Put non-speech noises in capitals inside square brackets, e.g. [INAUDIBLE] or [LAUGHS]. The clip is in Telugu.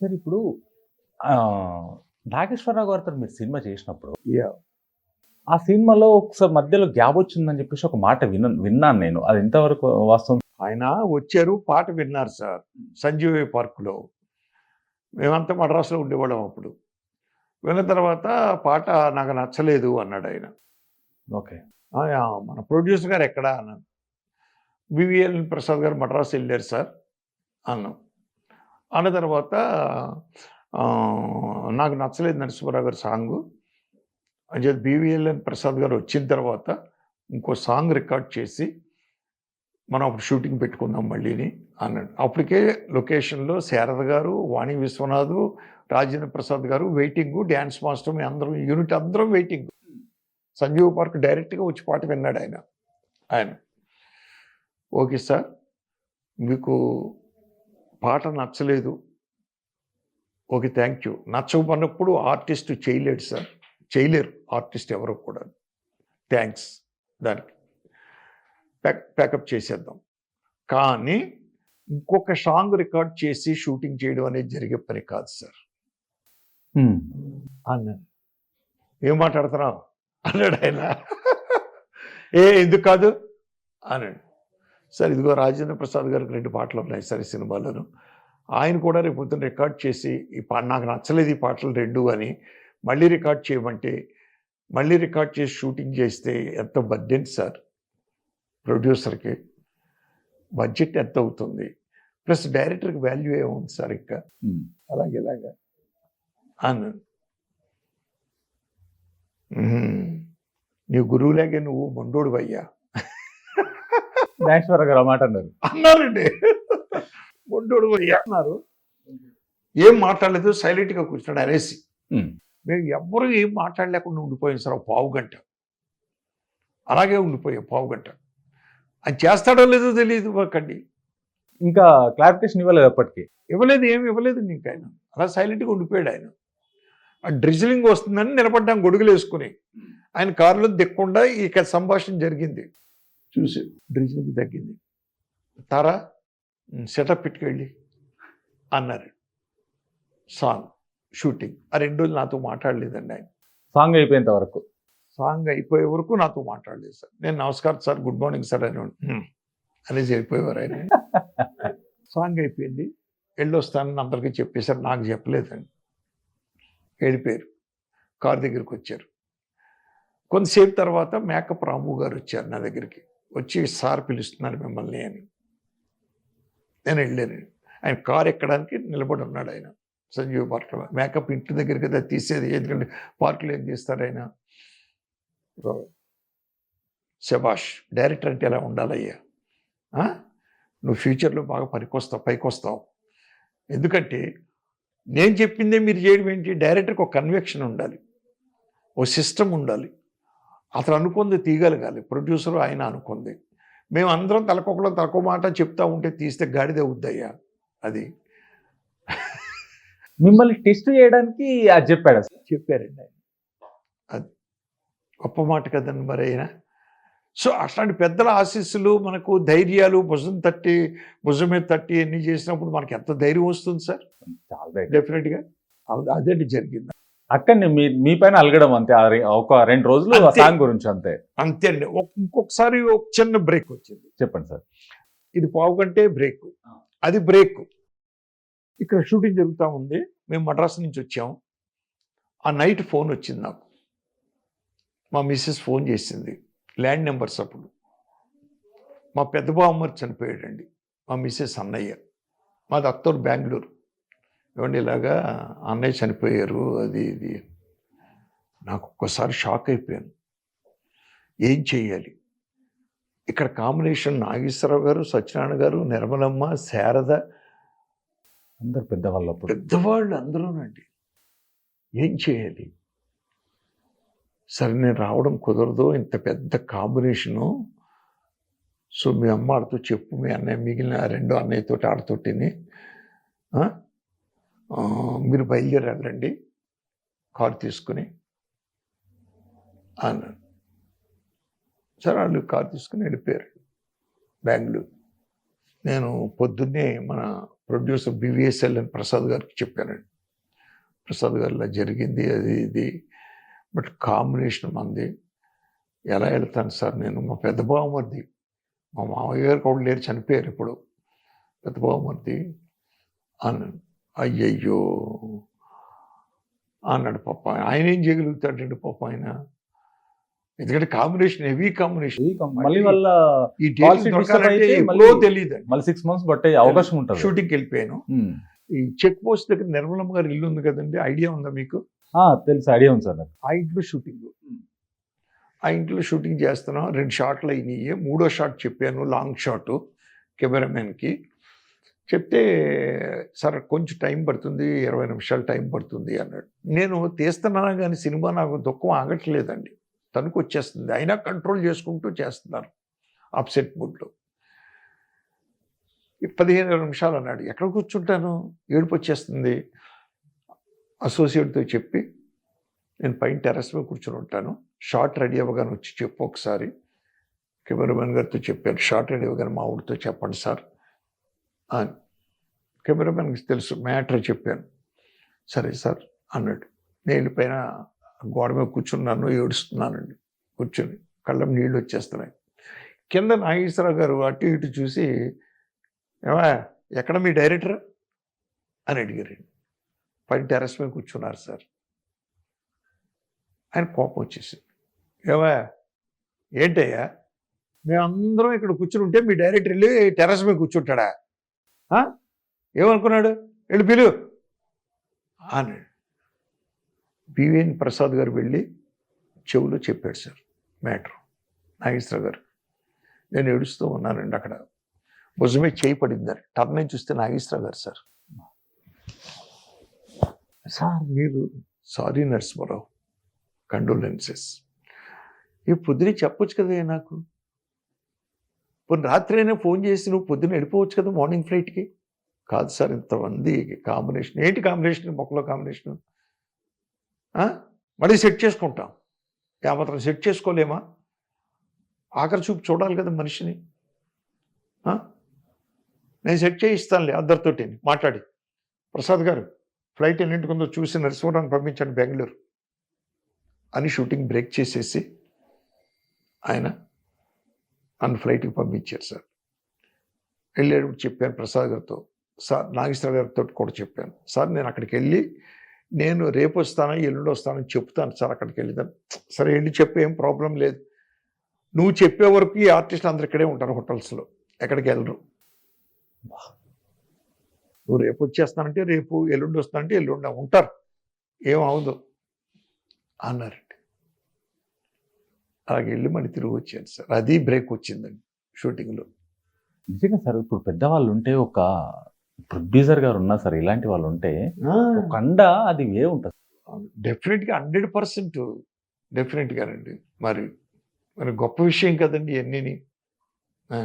సార్ ఇప్పుడు నాగేశ్వరరావు గారితో మీరు సినిమా చేసినప్పుడు. ఆ సినిమాలో ఒకసారి మధ్యలో గ్యాప్ వచ్చిందని చెప్పేసి ఒక మాట విన్న విన్నాను నేను. అది ఎంతవరకు వాస్తవం? ఆయన వచ్చారు పాట విన్నారు సార్ సంజీవి పార్కులో. మేమంతా మద్రాసులో ఉండేవాళ్ళం అప్పుడు. విన్న తర్వాత పాట నాకు నచ్చలేదు అన్నాడు ఆయన. ఓకే. "ఆ, ఆ, మన ప్రొడ్యూసర్ గారు ఎక్కడా అన్నాను. బివిఎల్ ప్రసాద్ గారు మద్రాసు వెళ్ళారు సార్ అన్నాం. అన్న తర్వాత నాకు నచ్చలేదు నరసింహరావు గారి సాంగ్. అని చెప్పి బీవీఎల్ఎన్ ప్రసాద్ గారు వచ్చిన తర్వాత ఇంకో సాంగ్ రికార్డ్ చేసి మనం అప్పుడు షూటింగ్ పెట్టుకుందాం మళ్ళీని అన్నాడు. అప్పటికే లొకేషన్లో శారద గారు వాణి విశ్వనాథ్ రాజేంద్ర ప్రసాద్ గారు వెయిటింగ్ డ్యాన్స్ మాస్టర్ మీ అందరం యూనిట్ అందరం వెయిటింగ్. సంజీవ్ పార్క్ డైరెక్ట్గా వచ్చి పాట విన్నాడు ఆయన. ఆయన. ఓకే సార్ మీకు పాట నచ్చలేదు. Okay thank you. నచ్చకపోయినప్పుడు ఆర్టిస్ట్ చేయలేడు సార్. చేయలేరు ఆర్టిస్ట్ ఎవరు కూడా. థ్యాంక్స్ దానికి. ప్యాక్ ప్యాకప్ చేసేద్దాం. కానీ ఇంకొక సాంగ్ రికార్డ్ చేసి షూటింగ్ చేయడం అనేది జరిగే పని కాదు సార్. అన్నాను ఏం మాట్లాడుతున్నావు? అన్నాడు ఆయన. ఏ ఎందుకు కాదు? అన్నాడు. సార్ ఇదిగో రాజేంద్ర ప్రసాద్ గారికి రెండు పాటలు ఉన్నాయి సార్ ఈ సినిమాలోను. ఆయన కూడా రేపు పొద్దున్న రికార్డ్ చేసి ఈ పా నాకు నచ్చలేదు ఈ పాటలు రెండు అని మళ్ళీ రికార్డ్ చేయమంటే మళ్ళీ రికార్డ్ చేసి షూటింగ్ చేస్తే ఎంత బడ్జెట్ సార్? ప్రొడ్యూసర్కి బడ్జెట్ ఎంత అవుతుంది? ప్లస్ డైరెక్టర్కి వాల్యూ ఏముంది సార్ ఇంకా. అలాగే ఇలాగా. అన్నాడు "మ్మ్. నీ గురువులాగే నువ్వు మొండోడు అయ్యా నాగేశ్వరరావు గారు మాట అన్నారు. అన్నారండి. అయ్యా అన్నారు. ఏం మాట్లాడలేదు సైలెంట్గా కూర్చున్నాడు అనేసి. మేము ఎవ్వరూ ఏం మాట్లాడలేకుండా ఉండిపోయాం సార్ పావు గంట. అలాగే ఉండిపోయాం పావు గంట. అది చేస్తాడో లేదో తెలియదు మాకండి. ఇంకా క్లారిఫికేషన్ ఇవ్వలేదు అప్పటికి. ఇవ్వలేదు ఏమి ఇవ్వలేదు నీకు ఆయన. అలా సైలెంట్గా ఉండిపోయాడు ఆయన. ఆ డ్రిజిలింగ్ వస్తుందని నిలబడ్డాం గొడుగులు వేసుకుని. ఆయన కారులో దిక్కుండా ఇక సంభాషణ జరిగింది. చూసి డ్రిజిలింగ్ తగ్గింది. తారా సెటప్ పెట్టుకెళ్ళి అన్నారు. Song shooting. ఆ రెండు రోజులు నాతో మాట్లాడలేదండి ఆయన. సాంగ్ అయిపోయేంత వరకు? సాంగ్ అయిపోయే వరకు నాతో మాట్లాడలేదు సార్. నేను నమస్కారం సార్ గుడ్ మార్నింగ్ సార్ అని అనేసి వెళ్ళిపోయేవారు ఆయన. [LAUGHS] సాంగ్ అయిపోయింది. వెళ్ళొస్తానని అందరికీ చెప్పేశారు నాకు చెప్పలేదండి. వెళ్ళిపోయారు. కార్ దగ్గరికి వచ్చారు. కొంతసేపు తర్వాత మేకప్ రాము గారు వచ్చారు నా దగ్గరికి. వచ్చి సార్ పిలుస్తున్నారు మిమ్మల్ని అని. నేను వెళ్ళాను. ఆయన కారు ఎక్కడానికి నిలబడి ఉన్నాడు ఆయన. సంజీవ్ పార్క్లో. మేకప్ ఇంటి దగ్గర కదా తీసేది. ఎందుకంటే పార్కులో ఏం తీస్తారు ఆయన? శబాష్ డైరెక్టర్ అంటే ఎలా ఉండాలయ్యా? నువ్వు ఫ్యూచర్లో బాగా పనికొస్తావు పైకి వస్తావు ఎందుకంటే నేను చెప్పిందే మీరు చేయడం ఏంటి? డైరెక్టర్కి ఒక కన్వెక్షన్ ఉండాలి. ఓ సిస్టమ్ ఉండాలి. అతను అనుకుంది తీయగలగాలి ప్రొడ్యూసర్ ఆయన అనుకుంది. మేము అందరం తలకొకలో తలకో మాట చెప్తా ఉంటే తీస్తే గాడిద అవుద్దయ్యా అది. మిమ్మల్ని టెస్ట్ చేయడానికి అది చెప్పాడు అసలు. చెప్పారండి ఆయన. అది. గొప్ప మాట కదండి మరి ఆయన. సో అట్లాంటి పెద్దల ఆశీస్సులు మనకు ధైర్యాలు భుజం తట్టి భుజం మీద తట్టి అన్ని చేసినప్పుడు మనకి ఎంత ధైర్యం వస్తుంది సార్? చాలా. డెఫినెట్గా అదే జరిగింది. అక్కడనే మీ మీ పైన అలగడం అంతే ఒక రెండు రోజులు ఆ. సాంగ్ గురించి అంతే. అంతే అండి. ఇంకొకసారి ఒక చిన్న బ్రేక్ వచ్చింది. చెప్పండి సార్. ఇది పావు గంటే బ్రేక్. అది బ్రేక్. ఇక్కడ షూటింగ్ జరుగుతూ ఉంది. మేము మద్రాసు నుంచి వచ్చాం. ఆ నైట్ ఫోన్ వచ్చింది నాకు. మా మిస్సెస్ ఫోన్ చేసింది. ల్యాండ్ నెంబర్స్ అప్పుడు. మా పెద్ద బావమ్మర్ చనిపోయాడండి. మా మిస్సెస్ అన్నయ్య. మాది అత్తూరు బెంగళూరు. ఏమండి ఇలాగా అన్నయ్య చనిపోయారు అది ఇది. నాకు ఒక్కసారి షాక్ అయిపోయాను. ఏం చెయ్యాలి? ఇక్కడ కాంబినేషన్ నాగేశ్వరరావు గారు సత్యనారాయణ గారు నిర్మలమ్మ శారద. అందరు పెద్దవాళ్ళు అప్పుడు. పెద్దవాళ్ళు అందరూనండి. ఏం చేయాలి సరే నేను రావడం కుదరదు ఇంత పెద్ద కాంబినేషను. సో మీ అమ్మ ఆడుతూ చెప్పు మీ అన్నయ్య మిగిలిన రెండో అన్నయ్యతో ఆడుతోటిని. మీరు బయలుదేరి వెళ్ళండి కారు తీసుకుని అన్నాను సరే వాళ్ళు కారు తీసుకుని వెళ్ళిపోయారు. బెంగళూరు. నేను పొద్దున్నే మన ప్రొడ్యూసర్ బివిఎస్ఎల్ అని ప్రసాద్ గారికి చెప్పానండి ప్రసాద్ గారు ఇలా జరిగింది అది ఇది. బట్ కాంబినేషన్ మంది. ఎలా వెళ్తాను సార్ నేను? మా పెద్ద బావమరిది. మా మామయ్య గారు కూడా లేరు చనిపోయారు ఇప్పుడు. పెద్ద బావమరిది. అన్నాను అయ్యయ్యో అన్నాడు పాప. ఆయన ఏం చేయగలుగుతాడండి పాప ఆయన? ఎందుకంటే కాంబినేషన్ హెవీ కాంబినేషన్ మళ్ళీ ఈ ఎప్పుడో తెలియదు మళ్ళీ సిక్స్ మంత్స్ పట్టే అవకాశం ఉంటుంది. షూటింగ్కి వెళ్ళిపోయాను. ఈ చెక్ పోస్ట్ దగ్గర నిర్మలమ్మ గారి ఇల్లు ఉంది కదండి ఐడియా ఉందా మీకు? ఆ, తెలుసు ఐడియా ఉంది సార్ ఆ ఇంట్లో షూటింగ్ ఆ ఇంట్లో షూటింగ్ చేస్తున్నాం. రెండు షాట్లు అయినాయి. మూడో షాట్ చెప్పాను లాంగ్ షాట్ కెమెరామెన్కి చెప్తే సార్ కొంచెం టైం పడుతుంది ఇరవై నిమిషాలు టైం పడుతుంది అన్నాడు. నేను తీస్తున్నా కానీ సినిమా నాకు దుఃఖం ఆగట్లేదండి. తణుకు వచ్చేస్తుంది. అయినా కంట్రోల్ చేసుకుంటూ చేస్తున్నారు అప్సెట్ మూడ్లో. పదిహేను ఇరవై నిమిషాలు అన్నాడు. ఎక్కడ కూర్చుంటాను? ఏడుపు వచ్చేస్తుంది. అసోసియేట్తో చెప్పి నేను పైన టెర్రస్ మీద కూర్చొని ఉంటాను. షార్ట్ రెడీ అవ్వగానే వచ్చి చెప్పు ఒకసారి. కెమెరామెన్ గారితో చెప్పాను. షార్ట్ రెడీ అవ్వగానే మా ఊరితో చెప్పండి సార్. కెమెరామెన్కి తెలుసు మ్యాటర్ చెప్పాను. సరే సార్ అన్నాడు. నేను పైన గోడ మీద కూర్చున్నాను ఏడుస్తున్నానండి. కూర్చొని కళ్ళం నీళ్ళు వచ్చేస్తున్నాయి. కింద నాగేశ్వరరావు గారు అటు ఇటు చూసి ఏమా ఎక్కడ మీ డైరెక్టర్? అని అడిగారు పైన టెర్రస్ మీద కూర్చున్నారు సార్. ఆయన కోపం వచ్చేసింది. ఏమా ఏంటయ్యా? మేమందరం ఇక్కడ కూర్చుని ఉంటే మీ డైరెక్టర్ వెళ్ళి టెర్రస్ మీద కూర్చుంటాడా? ఏమనుకున్నాడు? వెళ్ళి పిలు. అన్నాడు. బివిఎన్ ప్రసాద్ గారు వెళ్ళి చెవులో చెప్పాడు సార్ మ్యాటర్ నాగేశ్వర గారు నేను ఏడుస్తూ ఉన్నానండి అక్కడ. భుజమే చేయి పడిందని టర్న్ చూస్తే నాగేశ్వర గారు సార్. సార్ మీరు సారీ నరసింహరావు కండోలెన్సెస్. ఈ పొద్దునే చెప్పొచ్చు కదా నాకు. ఇప్పుడు రాత్రి అయినా ఫోన్ చేసి నువ్వు పొద్దున్న వెళ్ళిపోవచ్చు కదా మార్నింగ్ ఫ్లైట్కి? కాదు సార్ ఇంతమంది కాంబినేషన్ ఏంటి కాంబినేషన్? మొక్కలో కాంబినేషన్? మళ్ళీ సెట్ చేసుకుంటాం. ఏమాత్రం సెట్ చేసుకోలేమా? ఆఖరి చూపు చూడాలి కదా మనిషిని. నేను సెట్ చేయిస్తానులే అందరితోటి మాట్లాడి. ప్రసాద్ గారు ఫ్లైట్ ఎన్నింటికి ఉందో చూసి నరసింహరావుని పంపించండి బెంగళూరు. అని షూటింగ్ బ్రేక్ చేసేసి ఆయన నన్ను ఫ్లైట్కి పంపించారు సార్ వెళ్ళేటప్పుడు చెప్పాను ప్రసాద్ గారితో. సార్ నాగేశ్వర గారితో కూడా చెప్పాను. సార్ నేను అక్కడికి వెళ్ళి నేను రేపు వస్తాను ఎల్లుండి వస్తానని చెప్తాను సార్ అక్కడికి వెళ్ళిదాను సరే వెళ్ళి చెప్పే ఏం ప్రాబ్లం లేదు. నువ్వు చెప్పే వరకు ఈ ఆర్టిస్టులు అందరు ఇక్కడే ఉంటారు హోటల్స్లో. ఎక్కడికి వెళ్ళరు. నువ్వు రేపు వచ్చేస్తానంటే రేపు ఎల్లుండి వస్తానంటే ఎల్లుండి ఉంటారు. ఏం అవదు. అన్నారండి అలాగే వెళ్ళి మళ్ళీ తిరిగి వచ్చాను సార్. అది బ్రేక్ వచ్చిందండి షూటింగ్లో. నిజంగా సార్ ఇప్పుడు పెద్దవాళ్ళు ఉంటే ఒక ప్రొడ్యూసర్ గారు ఉన్నా సార్ ఇలాంటి వాళ్ళు ఉంటే ఒక అండ అది వేరే ఉంటుంది. డెఫినెట్గా హండ్రెడ్ పర్సెంట్ డెఫినెట్గానండి. మరి మరి గొప్ప విషయం కదండి ఇవన్నీని ఆ,